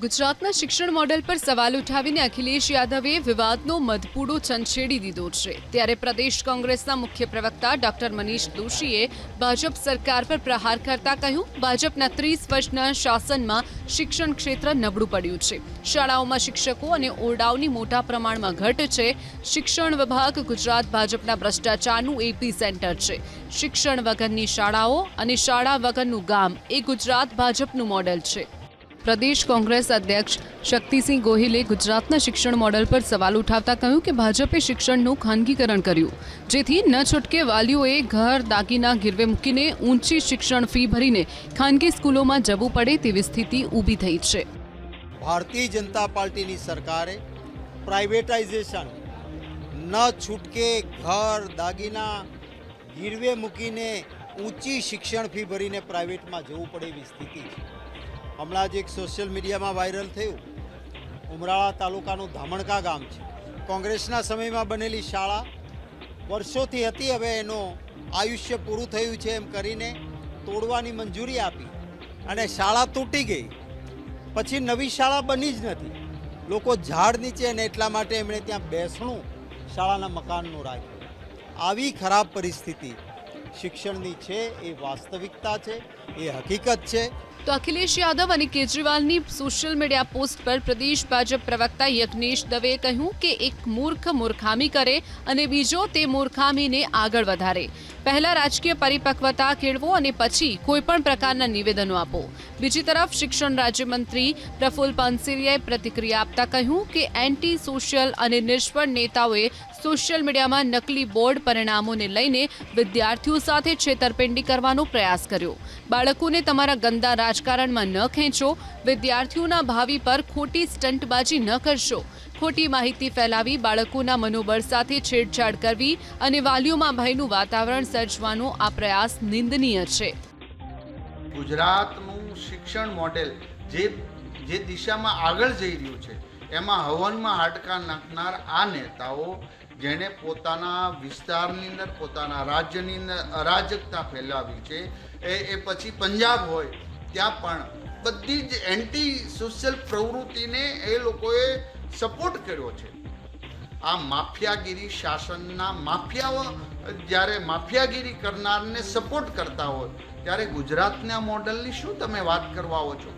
ગુજરાતના શિક્ષણ મોડેલ પર સવાલ ઉઠાવીને અખિલેશ યાદવે વિવાદનો મધપૂડો છંછેડી દીધો છે. ત્યારે પ્રદેશ કોંગ્રેસના મુખ્ય પ્રવક્તા ડોક્ટર મનીષ દોશીએ ભાજપ સરકાર પર પ્રહાર કરતા કહ્યું, ભાજપના ત્રીસ વર્ષના શાસનમાં શિક્ષણ ક્ષેત્ર નબળું પડ્યું છે. શાળાઓમાં શિક્ષકો અને ઓરડાઓની મોટા પ્રમાણમાં ઘટ છે. શિક્ષણ વિભાગ ગુજરાત ભાજપના ભ્રષ્ટાચારનું એપી સેન્ટર છે. શિક્ષણ વગરની શાળાઓ અને શાળા વગરનું ગામ એ ગુજરાત ભાજપનું મોડેલ છે. પ્રદેશ કોંગ્રેસ અધ્યક્ષ શક્તિસિંહ ગોહિલે ગુજરાતના શિક્ષણ મોડલ પર સવાલ ઉઠાવતા કહ્યું કે ભાજપે શિક્ષણનું ખાનગીકરણ કર્યું, જેથી ન છૂટકે વાલીઓએ ઘર દાગીના ગીરવે મૂકીને ઊંચી શિક્ષણ ફી ભરીને ખાનગી સ્કૂલોમાં જવું પડે તેવી સ્થિતિ ઊભી થઈ છે. ભારતીય જનતા પાર્ટીની સરકારે પ્રાઇવેટાઇઝેશન ન છૂટકે ઘર દાગીના ગીરવે મૂકીને ઊંચી શિક્ષણ ફી ભરીને પ્રાઇવેટમાં જવું પડે એવી સ્થિતિ છે. હમણાં જ એક સોશિયલ મીડિયામાં વાયરલ થયું. ઉમરાળા તાલુકાનું ધામણકા ગામ છે. કોંગ્રેસના સમયમાં બનેલી શાળા વર્ષોથી હતી, હવે એનું આયુષ્ય પૂરું થયું છે એમ કરીને તોડવાની મંજૂરી આપી અને શાળા તૂટી ગઈ. પછી નવી શાળા બની જ નથી. લોકો ઝાડ નીચે અને એટલા માટે એમણે ત્યાં બેસણું શાળાના મકાનનું રાખ્યું. આવી ખરાબ પરિસ્થિતિ શિક્ષણની છે, એ વાસ્તવિકતા છે, એ હકીકત છે. તો અખિલેશ યાદવ અને કેજરીવાલની સોશિયલ મીડિયા પોસ્ટ પર પ્રદેશ ભાજપ પ્રવક્તા યજ્ઞેશ દવેએ કહ્યું કે એક મૂર્ખ મૂર્ખામી કરે અને બીજો તે મૂર્ખામીને આગળ વધારે. પહેલા રાજકીય પરિપક્વતા કેળવો અને પછી કોઈપણ પ્રકારના નિવેદનો આપો. બીજી તરફ શિક્ષણ રાજ્યમંત્રી પ્રફુલ પાનસેરિયાએ પ્રતિક્રિયા આપતા કહ્યું કે એન્ટી સોશિયલ અને નિષ્ફળ નેતાઓએ સોશિયલ મીડિયામાં નકલી બોર્ડ પરિણામોને લઈને વિદ્યાર્થીઓ સાથે છેતરપિંડી કરવાનો પ્રયાસ કર્યો. બાળકોને તમારા ગંદા રાજકારણમાં ન ખેંચો. વિદ્યાર્થીઓના ભાવિ પર ખોટી સ્ટંટબાજી ન કરશો. ખોટી માહિતી ફેલાવી, બાળકોના મનોબળ સાથે છેડછાડ કરવી અને વાલીઓમાં ભયનું વાતાવરણ સર્જવાનો આ પ્રયાસ નિંદનીય છે. ગુજરાતનું શિક્ષણ મોડેલ જે જે દિશામાં આગળ જઈ રહ્યું છે, એમાં હવનમાં હાડકા નાખનાર આ નેતાઓ જેણે પોતાના વિસ્તારની અંદર, પોતાના રાજ્યની અંદર અરાજકતા ફેલાવી છે, એ એ પછી પંજાબ હોય, ત્યાં પણ બધી જ એન્ટી સોશિયલ પ્રવૃત્તિને એ લોકોએ સપોર્ટ કર્યો છે. આ માફિયાગીરી શાસનના માફિયાઓ, જ્યારે માફિયાગીરી કરનારને સપોર્ટ કરતા હોય, ત્યારે ગુજરાતના મોડલની શું તમે વાત કરવા છો?